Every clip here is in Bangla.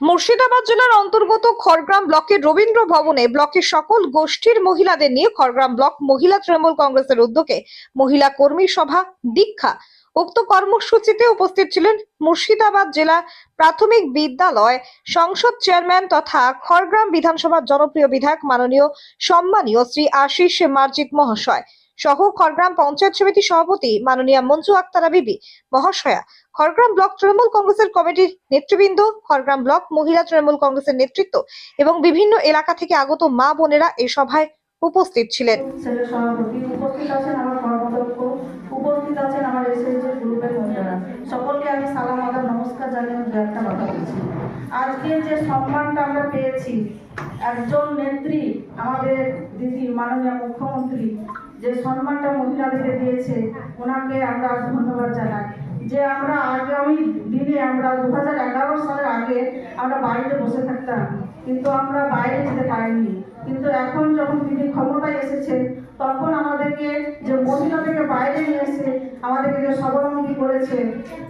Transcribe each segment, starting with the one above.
মুর্শিদাবাদ জেলার অন্তর্গত খড়গ্রাম ব্লকের রবীন্দ্র ভবনে ব্লকের সকল গোষ্ঠীর মহিলাদের নিয়ে খড়গ্রাম ব্লক মহিলা তৃণমূল কংগ্রেসের উদ্যোগে মহিলা কর্মী সভা, দীক্ষা। উক্ত কর্মসূচিতে উপস্থিত ছিলেন মুর্শিদাবাদ জেলা প্রাথমিক বিদ্যালয় সংসদ চেয়ারম্যান তথা খড়গ্রাম বিধানসভার জনপ্রিয় বিধায়ক মাননীয় সম্মানীয় শ্রী আশিস মার্জিত মহাশয়। সহ খড়গ্রাম পঞ্চায়েত সমিতি সভাপতি মাননীয়া মঞ্জু আক্তারা বিবি মহাশয়া খড়গ্রাম ব্লক তৃণমূল কংগ্রেসের কমিটির নেতৃবৃন্দ, খড়গ্রাম ব্লক মহিলা তৃণমূল কংগ্রেসের নেতৃত্ব এবং বিভিন্ন এলাকা থেকে আগত মা বোনেরা এই সভায় উপস্থিত ছিলেন। মুখ্যমন্ত্রী যে সম্মানটা মহিলাদেরকে দিয়েছে, ওনাকে আমরা ধন্যবাদ জানাই। যে আমরা আগামী দিনে আমরা দু হাজার এগারো সালের আগে আমরা বাড়িতে বসে থাকতাম, কিন্তু আমরা বাইরে যেতে পারিনি। কিন্তু এখন যখন তিনি ক্ষমতায় এসেছেন, তখন আমাদেরকে যে মহিলাদেরকে বাইরে নিয়ে এসে আমাদেরকে যে স্বাবলম্বী করেছে,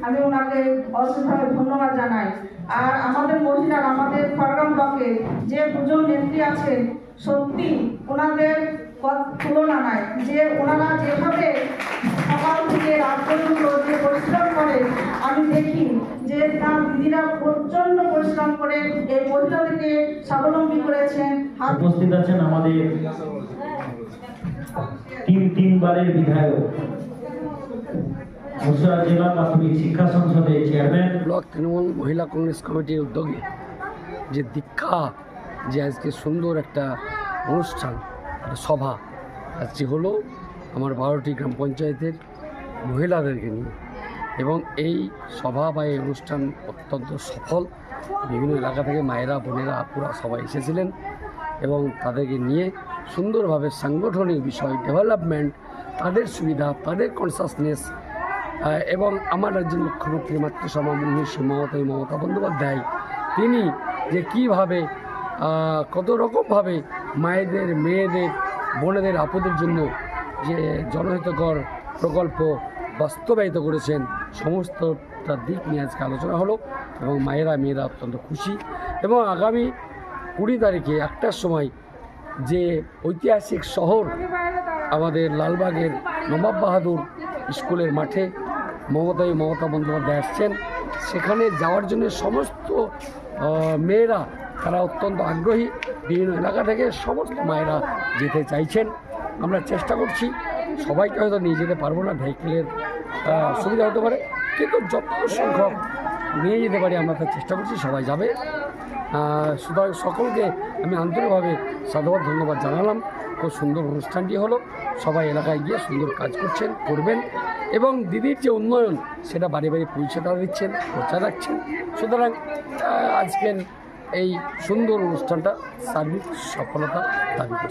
আমি ওনাকে অসীমভাবে ধন্যবাদ জানাই। আর আমাদের মহিলার, আমাদের খড়গ্রাম ব্লকে যে দুজন নেত্রী আছেন, সত্যি ওনাদের তুলনা নাই যে ওনারা যেভাবে সকাল থেকে রাত পর্যন্ত যে পরিশ্রম করে আমি দেখি যে তার দিদিরা প্রচণ্ড পরিশ্রম করে এই মহিলাদেরকে স্বাবলম্বী করেছেন। উপস্থিত আছেন আমাদের তিন তিনবারের বিধায়ক। মুর্শিদাবাদ জেলা প্রাথমিক শিক্ষা সংসদের চেয়ারম্যান। ব্লক তৃণমূল মহিলা কংগ্রেস কমিটির উদ্যোগে যে দীক্ষা যে আজকে সুন্দর একটা অনুষ্ঠান সভা। আজকে হলো আমার বারোটি গ্রাম পঞ্চায়েতের মহিলাদেরকে নিয়ে। এবং এই সভা বা এই অনুষ্ঠান অত্যন্ত সফল। বিভিন্ন এলাকা থেকে মায়েরা, বোনেরা, আপুরা সবাই এসেছিলেন এবং তাদেরকে নিয়ে সুন্দরভাবে সাংগঠনিক বিষয়, ডেভেলপমেন্ট, তাদের সুবিধা, তাদের কনসাসনেস এবং আমার রাজ্যের মুখ্যমন্ত্রী মাতৃসভা মনীষী মমতা মমতা বন্দ্যোপাধ্যায়, তিনি যে কীভাবে কত রকমভাবে মায়েদের, মেয়েদের, বোনেদের, আপদের জন্য যে জনহিতকর প্রকল্প বাস্তবায়িত করেছেন, সমস্তটা দিক নিয়ে আজকে আলোচনা হলো এবং মায়েরা, মেয়েরা অত্যন্ত খুশি এবং আগামী কুড়ি তারিখে একটার সময় যে ঐতিহাসিক শহর আমাদের লালবাগের নবাব বাহাদুর স্কুলের মাঠে মমতাই মমতা বন্দ্যোপাধ্যায় আসছেন, সেখানে যাওয়ার জন্য সমস্ত মেয়েরা তারা অত্যন্ত আগ্রহী, বিভিন্ন এলাকা থেকে সমস্ত মায়েরা যেতে চাইছেন। আমরা চেষ্টা করছি, সবাইকে হয়তো নিয়ে যেতে পারব না, ভেহিকেলের সুবিধা হতে পারে, কিন্তু যত সংখ্যক নিয়ে যেতে পারি আমরা তার চেষ্টা করছি, সবাই যাবে। সুতরাং সকলকে আমি আন্তরিকভাবে সাধুবাদ, ধন্যবাদ জানালাম। খুব সুন্দর অনুষ্ঠানটি হলো, সবাই এলাকায় গিয়ে সুন্দর কাজ করছেন, করবেন, এবং দিদির যে উন্নয়ন, সেটা বাড়ি বাড়ি পৌঁছে দিচ্ছেন প্রচার রাখছেন সুতরাং আজকের এই সুন্দর অনুষ্ঠানটা সার্বিক সফলতা দাবি করছে।